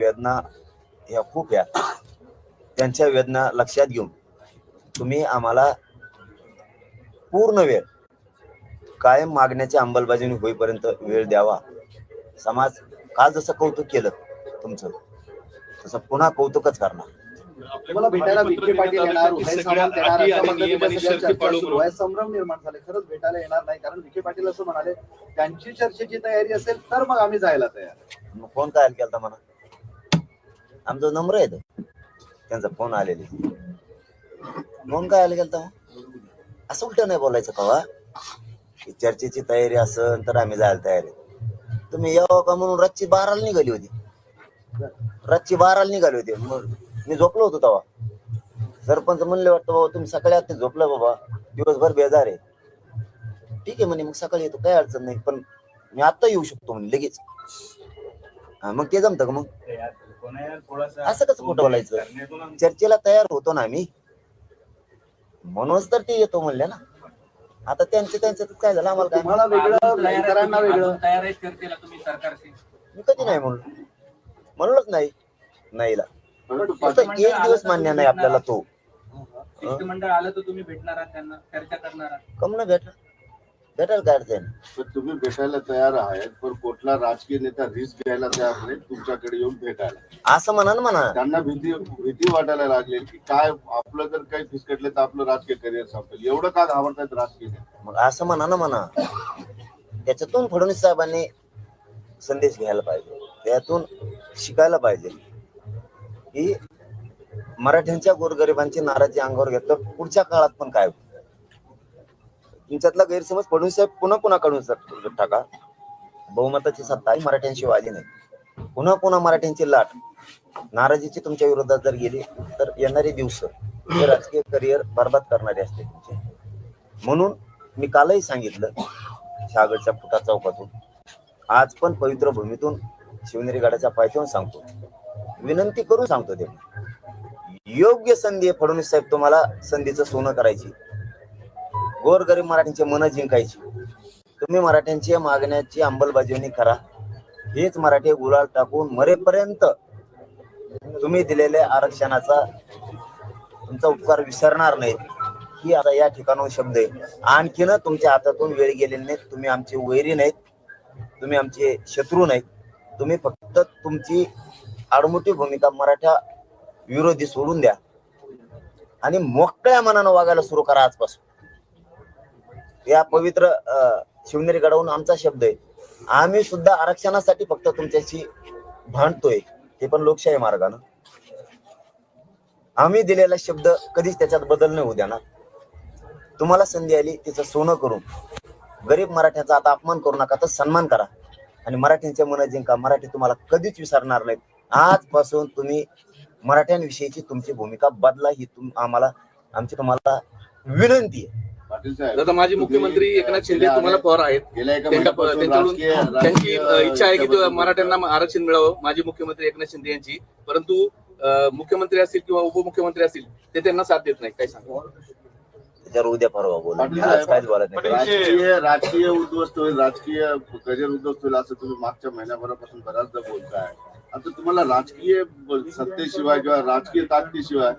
वेदना ह्या खूप या. त्यांच्या वेदना लक्षात घेऊन तुम्ही आम्हाला पूर्ण वेळ कायम मागण्याच्या अंमलबजावणी होईपर्यंत वेळ द्यावा. समाज काल जसं कौतुक केलं तुमचं तसं पुन्हा कौतुकच करणार. तुम्हाला भेटायला विखे पाटील येणार संभ्रम निर्माण झाले. खरंच भेटायला येणार नाही कारण विखे पाटील असं म्हणाले त्यांची चर्चेची तयारी असेल तर मग आम्ही जायला तयार. मग फोन काय केलता म्हणा? आमचा नंबर आहे तो. त्यांचा फोन आलेले फोन काय आलं गेलता असं उलट नाही बोलायचं कवा हो, चर्चेची तयारी असेल तर आम्ही जायला तयार आहे. तुम्ही यावं का म्हणून रातची बाराला निघाली होती? रातची बाराला निघाली होती. मग मी झोपलो होतो तेव्हा. सरपंच म्हणले वाटतं बाबा तुम्ही सकाळी आता झोपला बाबा. दिवसभर बेजार आहे. ठीक आहे म्हणे मग सकाळी येतो काय अडचण नाही. पण मी आता येऊ शकतो म्हणे लगेच. हा, मग ते जमतं का मग? असं कसं खोटं बोलायचं? चर्चेला तयार होतो ना आम्ही. म्हणूनच तर ते येतो म्हणले ना. आता त्यांचे त्यांचं काय झालं? आम्हाला काय तुम्हाला वेगळं इतरांना वेगळं. तयार आहेत चर्चेला तुम्ही सरकारशी? मी कधी नाही म्हणलो म्हणलोच नाही. नाहीला फक्त एक दिवस मान्य नाही आपल्याला तो. शिष्टमंडळ आलं तर तुम्ही भेटणार आहात त्यांना चर्चा करणार आहात. कम ना भेट काय अडचण पण तुम्ही भेटायला तयार आहेत पण कुठला राजकीय नेता रिस्क घ्यायला तयार नाही तुमच्याकडे येऊन भेटायला. असं म्हणा ना म्हणा. त्यांना भीती भीती वाटायला लागली की काय आपलं जर काही फिसकटलं तर आपलं राजकीय करिअर संपेल. एवढं का घाबरतायत राजकीय नेते? मग असं म्हणा ना म्हणा. त्याच्यातून फडणवीस साहेबांनी संदेश घ्यायला पाहिजे. त्यातून शिकायला पाहिजे. की मराठ्यांच्या गोरगरिबांची नाराजी अंगावर घेतलं पुढच्या काळात पण काय होईल. तुमच्यातला गैरसमज फडणवीस साहेब पुन्हा पुन्हा काढून टाका बहुमताची सत्ता ही मराठ्यांशिवाय आली नाही. पुन्हा पुन्हा मराठ्यांची लाट? नाराजीची तुमच्या विरोधात जर गेली तर येणारे दिवस हे राजकीय करिअर बर्बाद करणारे असते तुमचे. म्हणून मी कालही सांगितलं शागडच्या फुटा चौकातून. आज पण पवित्र भूमीतून शिवनेरी गडाच्या पायथ्याहून सांगतो. विनंती करून सांगतो ते. योग्य संधी आहे फडणवीस साहेब तुम्हाला संधीचं सोनं करायची. गोरगरीब मराठ्यांचे मन जिंकायची. तुम्ही मराठ्यांची मागण्याची अंमलबजावणी करा. हेच मराठी गुलाल टाकून मरेपर्यंत तुम्ही दिलेल्या आरक्षणाचा तुमचा उपकार विसरणार नाही ही आता या ठिकाणाहून शब्द आहे. आणखीन तुमच्या हातातून वेळ गेलेली नाहीत तुम्ही आमचे वैरी नाहीत. तुम्ही आमचे शत्रू नाहीत. तुम्ही फक्त तुमची आडमुठी भूमिका मराठा विरोधी सोडून द्या. आणि मोकळ्या मनानं वागायला सुरू करा आजपासून. या पवित्र अं, शिवनेरी गडावरून आमचा शब्द आहे. आम्ही सुद्धा आरक्षणासाठी फक्त तुमच्याशी भांडतोय. ते पण लोकशाही मार्गानं. आम्ही दिलेला शब्द कधीच त्याच्यात बदल नाही होऊ देणार. तुम्हाला संधी आली तिचं सोनं करून. गरीब मराठ्याचा आता अपमान करू नका तर सन्मान करा. आणि मराठ्यांच्या मन जिंका. मराठी तुम्हाला कधीच विसरणार नाहीत. आजपासून तुम्ही मराठ्यांविषयीची तुमची भूमिका बदला ही तुम आम्हाला आमची तुम्हाला विनंती आहे. दादा माजी मुख्यमंत्री एकनाथ शिंदे तुम्हाला पवार आहेत. त्यांच्याकडून त्यांची इच्छा आहे की मराठ्यांना आरक्षण मिळावं माजी मुख्यमंत्री एकनाथ शिंदे यांची. परंतु मुख्यमंत्री असतील किंवा उपमुख्यमंत्री असतील ते त्यांना साथ देत नाही काय सांगा? त्याच्यावर उद्या परवा बोला. पाटील आज साहेब, काहीच बोलत नाही. राजकीय राजकीय उद्ध्वस्त होईल राजकीय करिअर उद्ध्वस्त होईल असं तुम्ही मागच्या महिन्याभरापासून बऱ्याचदा बोलताय. आता तुम्हाला राजकीय सत्तेशिवाय किंवा राजकीय ताकदीशिवाय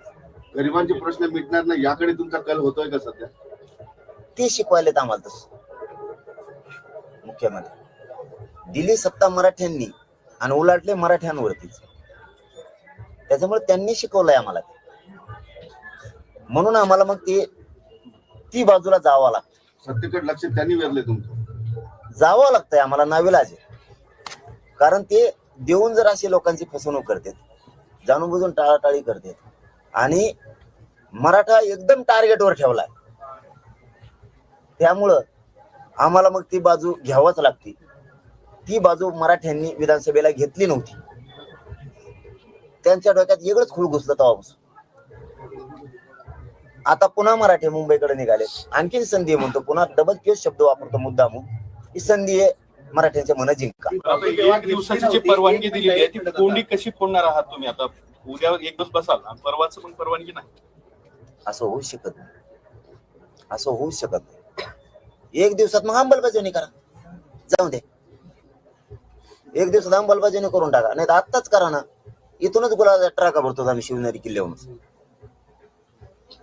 गरिबांचे प्रश्न मिटणार नाही याकडे तुमचा कल होतोय का सध्या? ते शिकवायलेत आम्हाला तसं. मुख्यमंत्री. दिली सत्ता मराठ्यांनी आणि उलाटले मराठ्यांवरतीच. त्याच्यामुळे त्यांनी शिकवलंय आम्हाला ते. म्हणून आम्हाला मग ते ती बाजूला जावं लागतं. सत्तेकडे लक्ष त्यांनी वेधले तुमचं. जावं लागतंय आम्हाला नाविलाज कारण ते देऊन जर असे लोकांची फसवणूक करतात जाणून बुजून टाळाटाळी करतात आणि मराठा एकदम टार्गेटवर ठेवलाय. त्यामुळं आम्हाला मग ती बाजू घ्यावंच लागते. ती बाजू मराठ्यांनी विधानसभेला घेतली नव्हती. त्यांच्या डोक्यात वेगळंच खूळ घुसलं तेव्हापासून. आता पुन्हा मराठी मुंबईकडे निघाले. आणखीन संधी म्हणतो पुन्हा डबल केस शब्द वापरतो मुद्दा ही संधी आहे मराठ्यांच्या मन जिंका. एक दिवसाची जी परवानगी दिलेली आहे ती कोंडी कशी फोडणार आहात तुम्ही? आता उद्या एक दिवस बसाल परवाच पण परवानगी नाही. असं होऊ शकत नाही. असं होऊ शकत नाही. एक दिवसात मग अंमलबजावणी करा. जाऊ दे. एक दिवसात अंमलबजावणी करून टाका. नाही तर आत्ताच करा ना. इथूनच गुलाब ट्राका भरतो आम्ही शिवनेरी किल्ल्यावरून.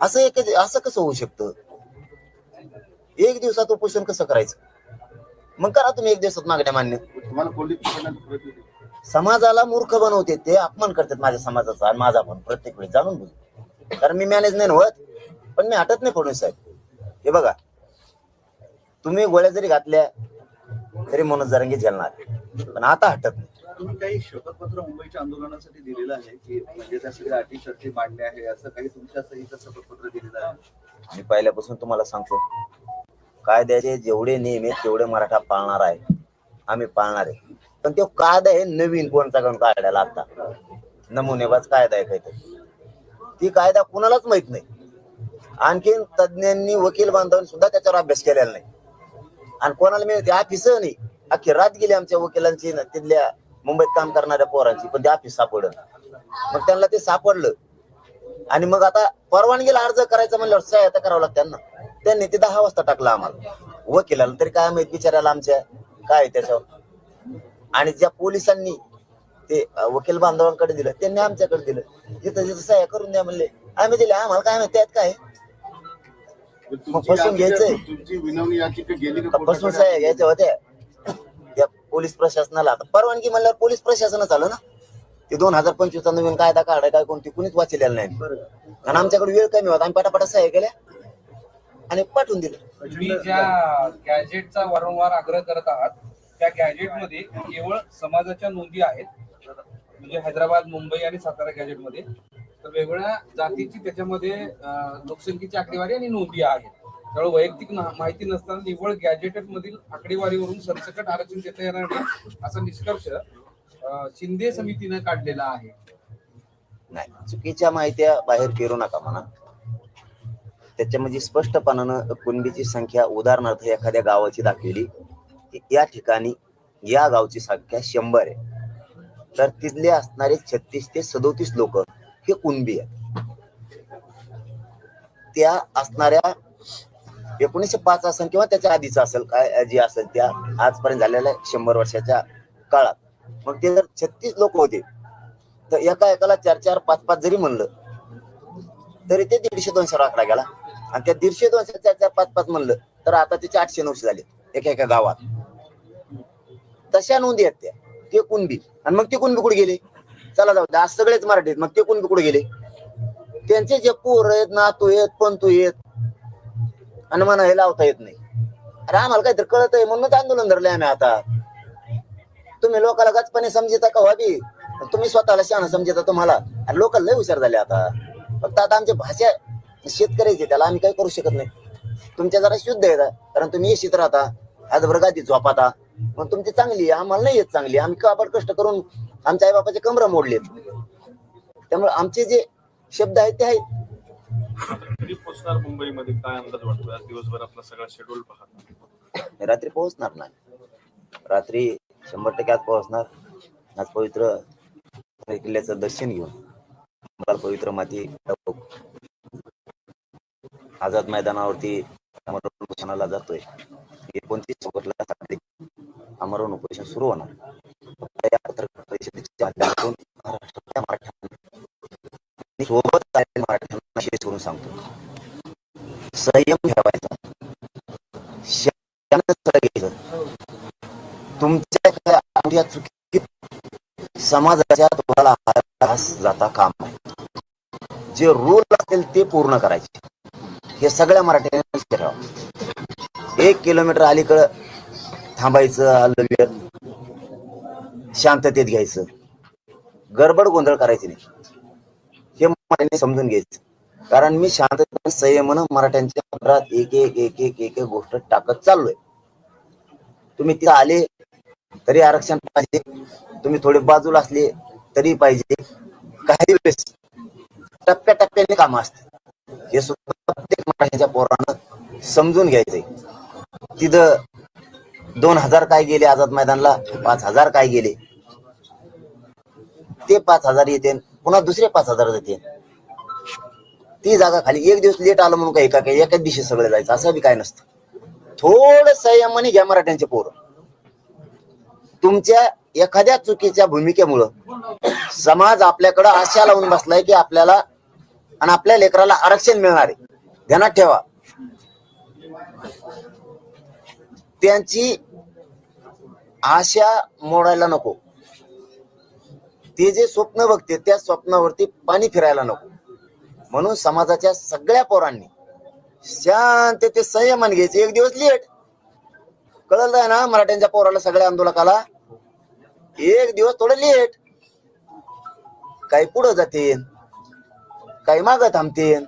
असं एक असं कसं होऊ शकतं? एक दिवसात उपोषण कसं करायचं? मग करा तुम्ही एक दिवसात मागण्या मान्य. तुम्हाला कोल्डीत पकडण्याचा प्रयत्न केला. समाजाला मूर्ख बनवते ते अपमान करतात माझ्या समाजाचा आणि माझा पण प्रत्येक वेळी. जाणून बुजून कारण मी मॅनेज नाही होत. पण मी हटत नाही फडणवीस साहेब. हे बघा. तुम्ही गोळ्या जरी घातल्या तरी मनोज जरंगी झेलणार. पण आता हटत नाही. तुम्ही काही शपथपत्र मुंबईच्या आंदोलनासाठी दिलेलं आहे की म्हणजे त्या सगळ्या अटी शर्ती मांडल्या आहे असं काही तुमच्या सहीचं शपथपत्र दिलेलं आहे? मी पहिल्यापासून तुम्हाला सांगतो कायद्याचे जेवढे नियम आहेत तेवढे मराठा पाळणार आहे. आम्ही पाळणार आहे. पण तो कायदा आहे नवीन कोणता कोण काढायला आता नमुनेबाज कायदा आहे काहीतरी. ती कायदा कुणालाच माहीत नाही. आणखीन तज्ज्ञांनी वकील बांधवांनी सुद्धा त्याच्यावर अभ्यास केलेला नाही. आणि कोणाला मिळते ऑफिस नाही. अख्खी रात गेली आमच्या वकिलांची ना तिथल्या मुंबईत काम करणाऱ्या पोरांची पण ते ऑफिस सापडलं. मग त्यांना ते सापडलं. आणि मग आता परवानगीला अर्ज करायचा म्हणल्यावर सहायता करावं लागतं त्यांना. त्यांनी ते दहा वाजता टाकलं आम्हाला. वकिलाला तरी काय माहीत बिचारायला आमच्या काय आहे त्याच्यावर. आणि ज्या पोलिसांनी ते वकील बांधवांकडे दिलं त्यांनी आमच्याकडे दिलं. जिथं जिथं सह्या करून द्या म्हणले. आम्ही दिले आम्हाला काय माहिती त्यात काय याचिका- घ्यायचंय. तुमची विनवणी याचिका गेली का आता फसवून कोर्टाकडे? सह्या घ्यायच्या होत्या त्या पोलीस प्रशासनाला. आता परवानगी म्हणल्यावर पोलीस प्रशासनच आलं ना? ते दोन हजार पंचवीसचा नवीन कायदा काढाय काय कोणती कुणीच वाचलेलं नाही. बरं. आणि आमच्याकडे वेळ कमी होता. आम्ही पटापटा सह्या केल्या. आणि पाठवून दिलं. तुम्ही ज्या गॅजेटचा वारंवार आग्रह करत आहात त्या गॅजेटमध्ये केवळ समाजाच्या नोंदी आहेत. म्हणजे हैदराबाद मुंबई आणि सातारा गॅजेटमध्ये तर वेगवेगळ्या जातीची त्याच्यामध्ये लोकसंख्येची आकडेवारी आणि नोंदी आहेत. त्यामुळे वैयक्तिक माहिती नसताना निव्वळ गॅजेटेड मधील आकडेवारीवरून सरसकट आरक्षण देता येणार नाही असा निष्कर्ष शिंदे समितीनं काढलेला आहे. नाही चुकीच्या माहित्या बाहेर फिरू नका म्हणा. त्याच्यामध्ये स्पष्टपणानं कुणबीची संख्या उदाहरणार्थ एखाद्या गावाची दाखवली या ठिकाणी या गावची संख्या शंभर आहे. तर तिथले असणारे छत्तीस ते सदोतीस लोक हे कुणबी आहेत. त्या असणाऱ्या एकोणीसशे पाच असेल किंवा त्याच्या आधीच असेल काय जे असेल त्या आजपर्यंत झालेल्या शंभर वर्षाच्या काळात. मग ते जर छत्तीस लोक होते तर एका एकाला चार चार पाच पाच जरी म्हणलं तरी ते दीडशे दोनशे आकडा गेला. आणि त्या दीडशे दोनशे चार चार पाच पाच म्हणलं तर आता त्याचे आठशे नऊशे झाले एका एका गावात. तशा नोंदी आहेत त्या. ते कुणबी आणि मग ते कुणबी कुठे गेले? चला जाऊ द्या, आज सगळेच मराठीत. मग ते कोण कुठे गेले? त्यांचे जे पोर आहेत नातू आहेत पंतू आहेत आणि म्हणा हे लावता येत नाही. अरे आम्हाला काहीतरी कळत आहे म्हणूनच आंदोलन धरले आम्ही आता. तुम्ही लोकाला गचपणे समजता का हो व्हावी तुम्ही स्वतःला शहाणा समजता तुम्हाला. आणि लोक लय हुशार झाले आता. फक्त आता आमची भाषा शेतकऱ्याची त्याला आम्ही काही करू शकत नाही. तुमच्या जरा शुद्ध आहे कारण तुम्ही येशीत राहता. आज गादी झोपाता. मग तुमची चांगली आहे आम्हाला नाही येत चांगली. आम्ही कापड कष्ट करून आमच्या आई बापाचे कमर मोडलेत त्यामुळे आमचे जे शब्द आहेत ते आहेत. पोहोचणार मुंबईमध्ये काय अंदाज वाटतो दिवसभर आपला सगळा शेड्यूल पाहता रात्री पोहोचणार नाही. रात्री शंभर टक्के आज पोहोचणार. आज पवित्र किल्ल्याचं दर्शन घेऊन. मला पवित्र माती आझाद मैदानावरती उपोषणाला जातोय. एकोणतीस ऑगस्टला अमरण उपोषण सुरू होणार. परिषदेच्या माध्यमातून महाराष्ट्रातल्या मराठ्यांना सोबत आलेल्या मराठ्यांना शेष करून सांगतो संयम ठेवायचा तुमच्या एखाद्या चुकीत समाजाच्या तुम्हाला हास जाता काम आहे जे रोल असेल ते पूर्ण करायचे हे सगळ्या मराठ्यांनी ठेवा एक किलोमीटर अलीकडं थांबायचं आलं शांततेत घ्यायचं. गडबड गोंधळ करायची नाही. हे मराठ्यांनी समजून घ्यायचं. कारण मी शांततेने संयमन मराठ्यांच्या घरात एक एक एक एक एक गोष्ट टाकत चाललोय. तुम्ही तिथे आले तरी आरक्षण पाहिजे. तुम्ही थोडे बाजूला असले तरी पाहिजे. काही वेळेस टप्प्याटप्प्याने काम असते हे सुद्धा प्रत्येक मराठ्याच्या पोरानं समजून घ्यायचंय. तिथं दोन हजार काय गेले आझाद मैदानला पाच हजार काय गेले? ते पाच हजार येते पुन्हा दुसरे पाच हजार येते ती जागा खाली एक दिवस लेट आलं म्हणून काही का काही एकाच दिवशी सगळं जायचं असं बी काय नसतं. थोडं संयमाने घ्या मराठ्यांचे पोरं. तुमच्या एखाद्या चुकीच्या भूमिकेमुळं समाज आपल्याकडं आशा लावून बसलाय की आपल्याला आणि आपल्या लेकराला आरक्षण मिळणार आहे. ध्यानात ठेवा. त्यांची आशा मोडायला नको. ते जे स्वप्न बघते त्या स्वप्नावरती पाणी फिरायला नको. म्हणून समाजाच्या सगळ्या पोरांनी शांत ते संयमान घ्यायचे. एक दिवस लेट. कळलं ना मराठ्यांच्या पोराला सगळ्या आंदोलकाला? एक दिवस थोडं लेट. काही पुढं जाते काही मागं थांबते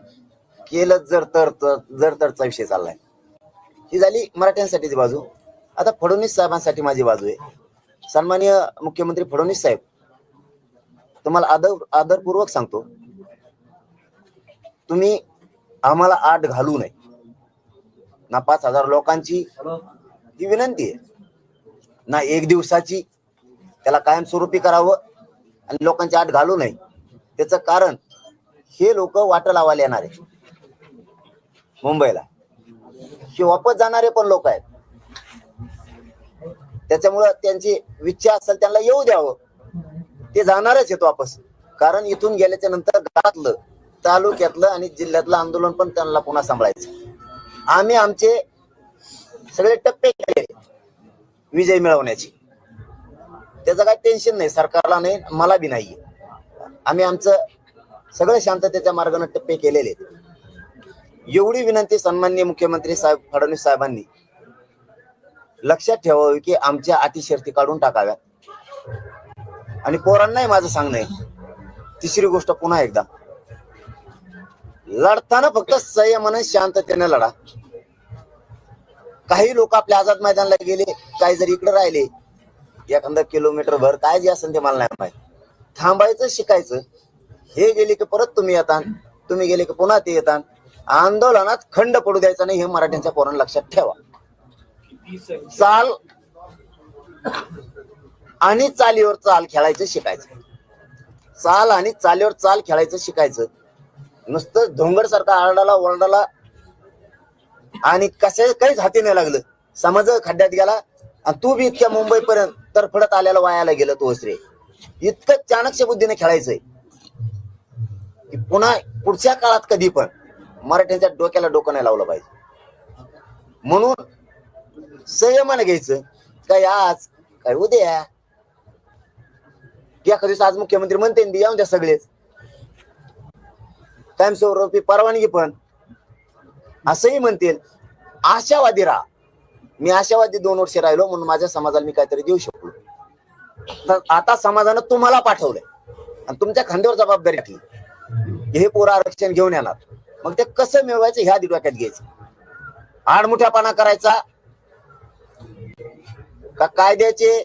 केलं जर तर तर- जर तरचा विषय चाललाय. ही झाली मराठ्यांसाठीची बाजू. आता फडणवीस साहेबांसाठी माझी बाजू आहे. सन्माननीय मुख्यमंत्री फडणवीस साहेब तुम्हाला आदर आदरपूर्वक सांगतो. तुम्ही आम्हाला आठ घालू नये. ना पाच हजार लोकांची ही विनंती आहे. ना एक दिवसाची त्याला कायमस्वरूपी करावं आणि लोकांची आठ घालू नये. त्याचं कारण हे लोक वाट लावायला येणार आहे मुंबईला. हे वापस जाणारे पण लोक आहेत. त्याच्यामुळं त्यांची इच्छा असेल त्यांना येऊ द्यावं. ते जाणारच आहेत वापस. कारण इथून गेल्याच्यानंतर गावातलं तालुक्यातलं आणि जिल्ह्यातलं आंदोलन पण त्यांना पुन्हा सांभाळायचं. आम्ही आमचे सगळे टप्पे केले विजय मिळवण्याची. त्याचं काही टेन्शन नाही सरकारला नाही मला बी नाहीये. आम्ही आमचं सगळं शांततेच्या मार्गाने टप्पे केलेले आहेत. एवढी विनंती सन्माननीय मुख्यमंत्री साहेब फडणवीस साहेबांनी. लक्षात ठेवावी की आमच्या अतिशर्ती काढून टाकाव्यात. आणि पोरांनाही माझं सांगणं आहे. तिसरी गोष्ट पुन्हा एकदा. लढताना फक्त संयमाने शांततेने लढा. काही लोक आपल्या आझाद मैदानाला गेले काही जर इकडे राहिले एखादा किलोमीटर भर काय जे असेल ते मला नाही माहीत. थांबायचं शिकायचं. हे गेले की परत तुम्ही येतात तुम्ही गेले की पुन्हा ते येतात आंदोलनात खंड पडू द्यायचा नाही हे मराठ्यांच्या पोरांना लक्षात ठेवा. चाल. आणि चालीवर चाल खेळायचं शिकायचं. चाल आणि चालीवर चाल खेळायचं शिकायचं. नुसतं धोंगड सारखा आरडाला ओरडाला आणि कसे काहीच हाती नाही लागलं. समज खड्ड्यात गेला आणि तू बी इतक्या मुंबई पर्यंत तरफडत आल्याला वायाला गेलं तो रे इतकं चाणक्य बुद्धीने खेळायचंय. की पुन्हा पुढच्या काळात कधी पण मराठ्यांच्या डोक्याला डोकं नाही लावलं पाहिजे. म्हणून संयमाने घ्यायचं. काय आज काय उद्या एखाद्या दिवस आज मुख्यमंत्री म्हणते ना, येऊन द्या सगळेच. कायमस्वरूपी परवानगी पण. असंही म्हणतील आशावादी राहा. मी आशावादी दोन वर्ष राहिलो म्हणून माझ्या समाजाला मी काहीतरी देऊ शकलो. तर आता समाजानं तुम्हाला पाठवलंय. आणि तुमच्या खांद्यावर जबाबदारी टाकली. हे पोरं आरक्षण घेऊन येणार. मग ते कसं मिळवायचं ह्या डोक्यात घ्यायचं. आडमुठ्यापणा करायचा. का कायद्याचे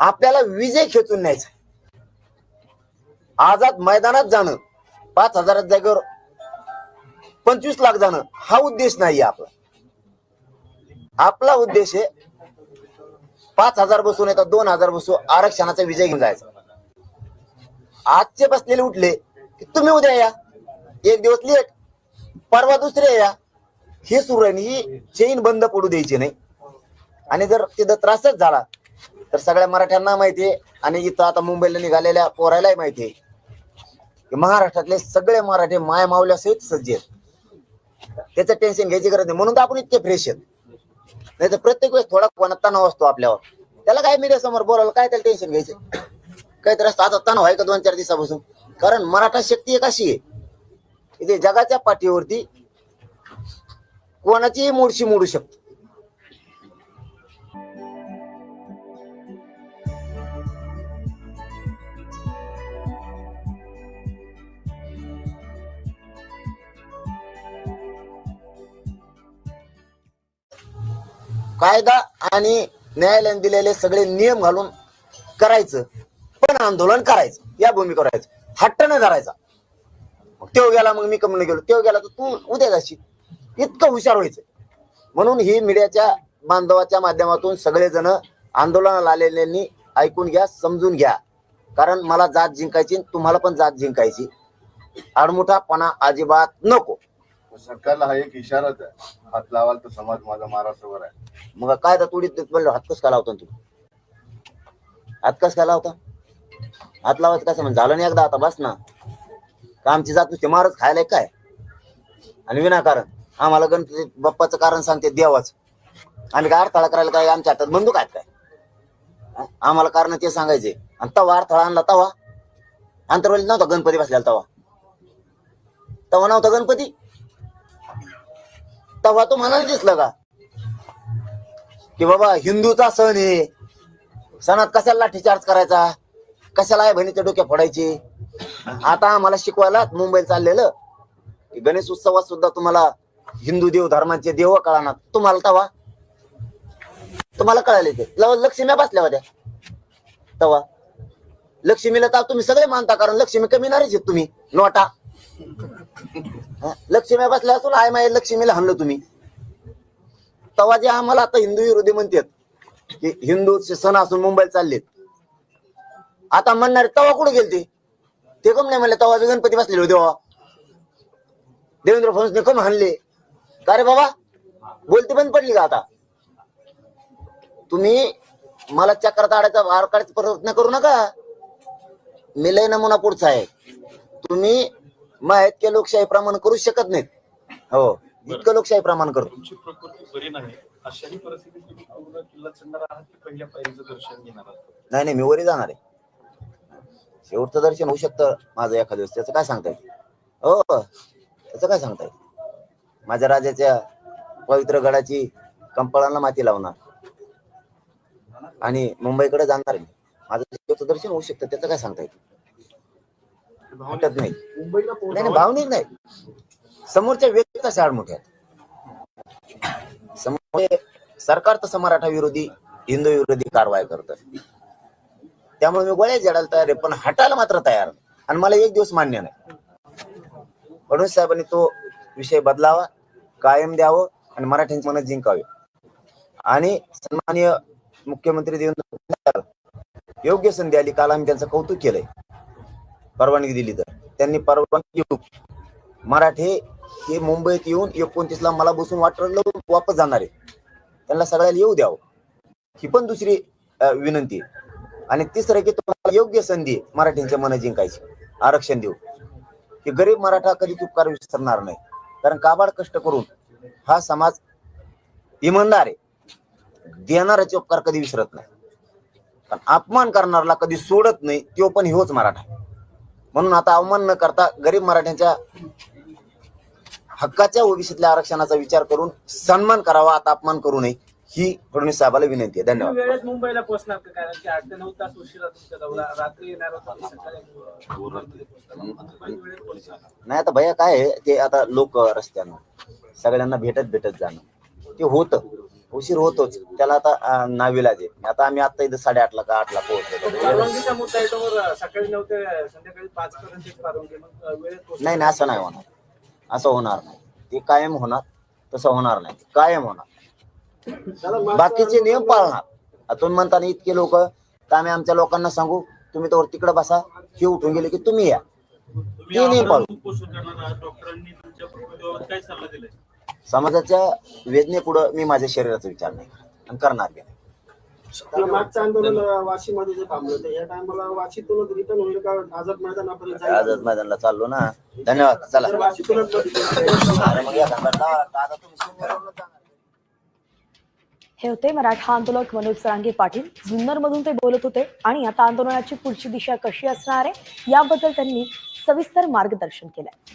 आपल्याला विजय खेचून न्यायचा आझाद मैदानात जाणं पाच हजारात जागेवर पंचवीस लाख जाणं हा उद्देश नाहीये आपला. आपला उद्देश आहे पाच हजार बसून येतात दोन हजार बसू आरक्षणाचा विजय घेऊन जायचा. आजचे बसलेले उठले की तुम्ही उद्या या एक दिवस लेट परवा दुसरे या. हे सुरू ही चेन बंद पडू द्यायची नाही. आणि जर तिथं त्रासच झाला तर सगळ्या मराठ्यांना माहितीये. आणि इथं आता मुंबईला निघालेल्या पोरायलाही माहितीये. की महाराष्ट्रातले सगळे मराठी माय मावल्या सहित सज्ज आहेत. त्याचं टेन्शन घ्यायची गरज नाही. म्हणून तर आपण इतके फ्रेश आहेत. नाही तर प्रत्येक वेळेस थोडा कोणा तणाव असतो आपल्यावर. त्याला काय मीडिया समोर बोलावलं काय त्याला टेन्शन घ्यायचं? काहीतरी असतं आता तणाव आहे का दोन चार दिवसापासून? कारण मराठा शक्ती एक अशी आहे. इथे जगाच्या पाठीवरती कोणाचीही मोडशी मोडू शकतो. कायदा आणि न्यायालयाने दिलेले सगळे नियम घालून करायचं. पण आंदोलन करायचं. या भूमिकेवर राहायचं. हट्ट न धरायचा. मग गेला मग मी कमी गेलो. तो गेला तर तू उद्या जाशील. इतकं हुशार व्हायचं. म्हणून ही मीडियाच्या बांधवाच्या माध्यमातून सगळेजण आंदोलनाला आलेल्यांनी ऐकून घ्या समजून घ्या. कारण मला जात जिंकायची तुम्हाला पण जात जिंकायची. आडमुठापणा अजिबात नको. सरकारला हा एक इशाराच आहे. हात लावाल तर समाज माझा महाराष्ट्रभर आहे. मग काय तर तुडीत म्हणलं हात कस काय लावता तू? हात कस काय लावता हात लावायचं कसं म्हणजे झालं नाही एकदा आता बस ना. का आमची जात नुसते मारच खायला काय? आणि विनाकारण. आम्हाला गणपती बाप्पाचं कारण सांगते देवाचं. आम्ही काय अडथळा करायला काय आमच्या हातात बंदूक आहेत काय? आम्हाला कारण ते सांगायचे. आणि तवा अडथळा आणला तवा. अंतरवली नव्हता गणपती बसल्याला तवा. तवा नव्हता गणपती. तवा तो म्हणाला दिसलं का? की बाबा हिंदूचा सण आहे. सणात कशाला लाठीचार्ज करायचा? कशाला आहे बहिणीच्या डोक्या फोडायची? आता आम्हाला शिकवायला मुंबईला चाललेलं. की गणेश उत्सवात सुद्धा तुम्हाला हिंदू देव धर्माचे देव कळणार. तुम्हाला तवा? तुम्हाला कळाले ते लक्ष्मी लक्ष्म्या बसल्या होत्या. तवा. लक्ष्मीला तर तुम्ही सगळे मानता कारण लक्ष्मी कमी नारीच आहेत तुम्ही. नोटा. हा? लक्ष्म्या बसल्या असून आय माय लक्ष्मीला हाणलं तुम्ही. तवा जे आम्हाला आता हिंदू विरोधी म्हणतात की हिंदू सण असून मुंबईत चाललेत. आता म्हणणारे तवा कुठे गेलते? ते कम नाही म्हणले तवा गणपती बसलेले होते तेव्हा देवेंद्र फडणवीसने कम हाणले? का रे बाबा? बोलती बंद पडली का आता? तुम्ही मला चक्रात आडायचा वार काढायचा प्रयत्न करू नका. मी लय नमुना पुढचा आहे. तुम्ही माहीत के लोकशाही प्रमाण करू शकत नाहीत. हो इतकं लोकशाही प्रमाण करतो तुमची प्रकृती बरी नाही. अशाही परिस्थितीत तुम्ही पूर्ण किल्ला चढणार आहात की पहिल्या पायरीचं दर्शन घेणार आहात? नाही नाही मी वरी जाणार आहे. शेवटचं दर्शन होऊ शकतं माझं एखाद्या दिवस त्याचं काय सांगता येईल? हो त्याचं काय सांगता येईल? माझ्या राजाच्या पवित्र गडाची कंपाळांना माती लावणार. आणि मुंबईकडे जाणार मी. माझं शेवटचं दर्शन होऊ शकतं. त्याचं काय सांगता येईल? वाटत नाही. नाही नाही, भावनिक नाही. समोरच्या व्यक्ती तशा मोठ्या समोर सरकार तसं मराठा विरोधी हिंदू विरोधी कारवाई करत. त्यामुळे मी गोळ्या जडायला तयार आहे पण हटायला मात्र तयार. आणि मला एक दिवस मान्य नाही. फडणवीस साहेबांनी तो विषय बदलावा कायम द्यावं आणि मराठ्यांची मनं जिंकावे. आणि सन्माननीय मुख्यमंत्री देवेंद्र फडणवीस योग्य संधी आली काल आम्ही त्यांचं कौतुक केलंय. परवानगी दिली तर. त्यांनी परवानगी मराठे हे मुंबईत येऊन एकोणतीसला मला बसून वाटर वापस जाणार आहे. त्यांना सगळ्याला येऊ द्यावं. ही पण दुसरी विनंती आहे. आणि तिसरं की तुम्हाला योग्य संधी आहे मराठ्यांच्या जिंकायची. आरक्षण देऊ की गरीब मराठा कधी उपकार विसरणार नाही. कारण काबाड कष्ट करून हा समाज इमानदार आहे. देणाऱ्याचे उपकार कधी विसरत नाही. पण अपमान करणारला कधी सोडत नाही तो पण होच मराठा म्हणून आता अवमान न करता गरीब मराठ्यांच्या हक्काच्या ओबीसीतल्या आरक्षणाचा विचार करून सन्मान करावा आता अपमान करू नये ही फडणवीस साहेबाला विनंती आहे. धन्यवाद. वेळेत मुंबईला पोहोचणार का? कारण की आठ ते नऊ तास उशिरा तुमचा दौरा. रात्री येणार होता आणि सकाळी. मुंबईमध्ये पोहोचणार. मुंबई वेळेत पोहोचणार. नाही आता भैया काय आहे ते आता लोक रस्त्यानं सगळ्यांना भेटत भेटत जाणं. ते होतं. उशीर होतोच. त्याला आता नाविलाज आहे आता आम्ही आता इथं साडेआठला का आठला पोहोचलो. परवानगीचा मुद्दा आहे तोवर सकाळी नऊ ते संध्याकाळी पाच पर्यंत परवानगी. मग वेळेत पोहोचणार. नाही नाही असं नाही होणार. असं होणार नाही. ते कायम होणार तसं होणार नाही. कायम होणार. बाकीचे नियम पाळणार. आता तुम्ही म्हणता ना इतके लोक तर आम्ही आमच्या लोकांना सांगू तुम्ही तर तिकडे बसा. हे उठून गेले की तुम्ही या. तुम्ही ते आमरण पाळू. डॉक्टरांनी समाजाच्या वेदनेपुढं मी माझ्या शरीराचा विचार नाही करत आणि करणार बी नाही. आपलं मागचं आंदोलन वाशीमध्ये जे थांबलं होतं या टायमाला वाशीतूनच रिटर्न होईल का? आझाद मैदानापर्यंत जाईल? आजच मैदानला चाललो ना. धन्यवाद. चला. तर वाशीतूनच मध्ये- अरे मग या खंडात आता तुम्ही शिवनेरीवरूनच जाणार. हे होते मराठा आंदोलक मनोज सरांगे पाटील. जुन्नर मधून ते बोलत होते आणि आता आंदोलनाची पुढची दिशा कशी असणार आहे याबद्दल त्यांनी सविस्तर मार्गदर्शन केलंय.